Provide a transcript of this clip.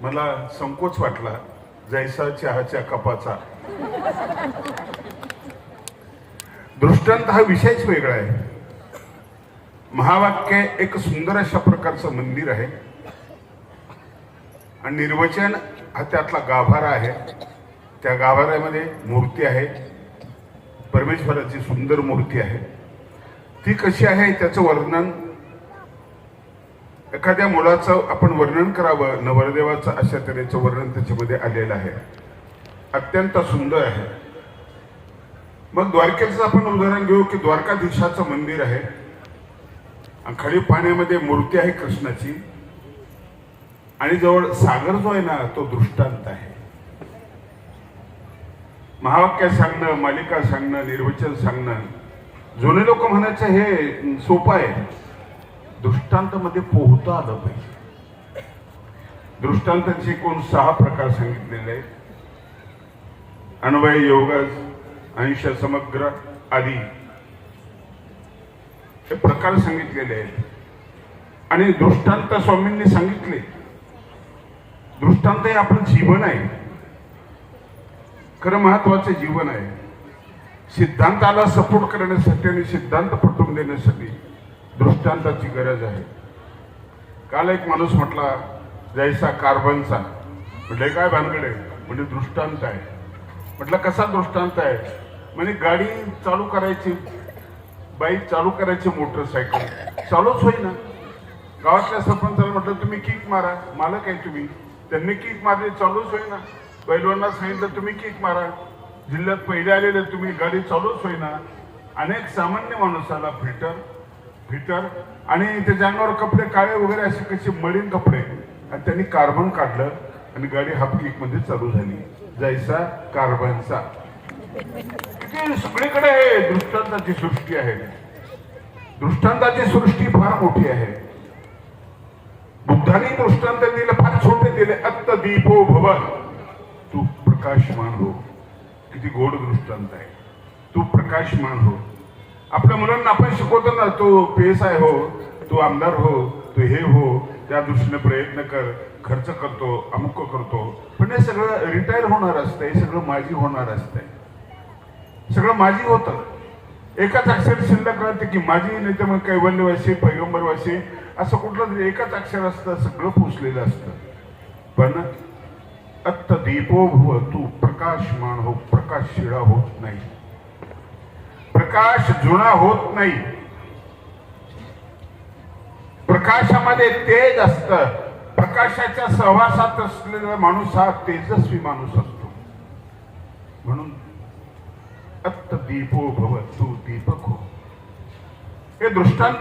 मला संकोच वाटला जैसा चहाच्या कपाचा. दृष्टांत हा विषयच वेगळा आहे. महावाक्य एक सुंदर अशा प्रकारचं मंदिर आहे. आणि निर्वचन हा त्यातला गाभारा आहे. त्या गाभाऱ्यामध्ये मूर्ती आहे. परमेश्वराची सुंदर मूर्ती आहे. ती कशी आहे त्याचं वर्णन एखाद्या मुलाचं आपण वर्णन करावं नवरदेवाचं अशा तऱ्हेचं वर्णन त्याच्यामध्ये आलेलं आहे. अत्यंत सुंदर आहे. मग द्वारकेचं आपण उदाहरण घेऊ की द्वारकाधीशाचं मंदिर आहे. खाली पाण्यामध्ये मूर्ती आहे कृष्णाची. आणि जवळ सागर जो आहे ना तो दृष्टांत आहे. महावाक्य सांगणं मालिका सांगणं निर्वचन सांगणं जुने लोक म्हणायचं हे सोपं आहे. दृष्टांतामध्ये पोहता आलं पाहिजे. दृष्टांताचे एकूण सहा प्रकार सांगितलेले आहेत. अन्वय योगज अंश समग्र आदी. हे प्रकार सांगितलेले आहेत. आणि दृष्टांत स्वामींनी सांगितले. दृष्टांत हे आपलं जीवन आहे. खरं महत्वाचं जीवन आहे. सिद्धांताला सपोर्ट करण्यासाठी आणि सिद्धांत पटवून देण्यासाठी. दृष्टांताची गरज आहे. काल एक माणूस म्हटला जैसा कार्बनचा म्हणजे काय भानगड आहे? म्हणजे दृष्टांत आहे. म्हटलं कसा दृष्टांत आहे? म्हणजे गाडी चालू करायची बाईक चालू करायची मोटरसायकल. चालूच होईना. गावातल्या सरपंचाला म्हटलं तुम्ही किक मारा. मालक आहे तुम्ही. त्यांनी किक मारली चालूच होईना. पैलवांना सांगितलं तुम्ही किक मारा. जिल्ह्यात पहिले आलेले तुम्ही गाडी चालूच होईना. अनेक सामान्य माणसाला फिल्टर फिटर आणि त्याच्या अंगावर कपडे काळे वगैरे असे कसे मळीन कपडे. आणि त्यांनी कार्बन काढलं आणि गाडी हापकिकमध्ये चालू झाली. जायचा कार्बनचा. सगळीकडे हे दृष्टांताची सृष्टी आहे. दृष्टांताची सृष्टी फार मोठी आहे. बुद्धाने दृष्टांत दिले फार छोटे दिले. अत्त दीपो भवन. तू प्रकाशमान हो. किती गोड दृष्टांत आहे. तू प्रकाशमान हो. आपल्या मुलांना आपण शिकवतो ना तू पेस आहे हो तू आमदार हो तू हे हो त्या दृष्टीने प्रयत्न कर खर्च करतो अमुक करतो. पण हे सगळं रिटायर होणार असतं हे सगळं माझी होणार असतंय सगळं माझी होतं. एकाच अक्षर शिल्लक राहते की माझी नाही तर मग कैवल्यवासी पैगंबरवासी असं कुठलं तरी एकाच अक्षर असतं सगळं पुसलेलं असतं. पण अत्त दीपो भव तू प्रकाशमान हो प्रकाश शिळा होत नाही. प्रकाश जुना होत नाही. प्रकाशामध्ये तेज असत. प्रकाशाच्या सहवासात असलेला माणूस हा तेजस्वी माणूस असतो. म्हणून अत्त दीपो भव तू दीपक. हो हे दृष्टांत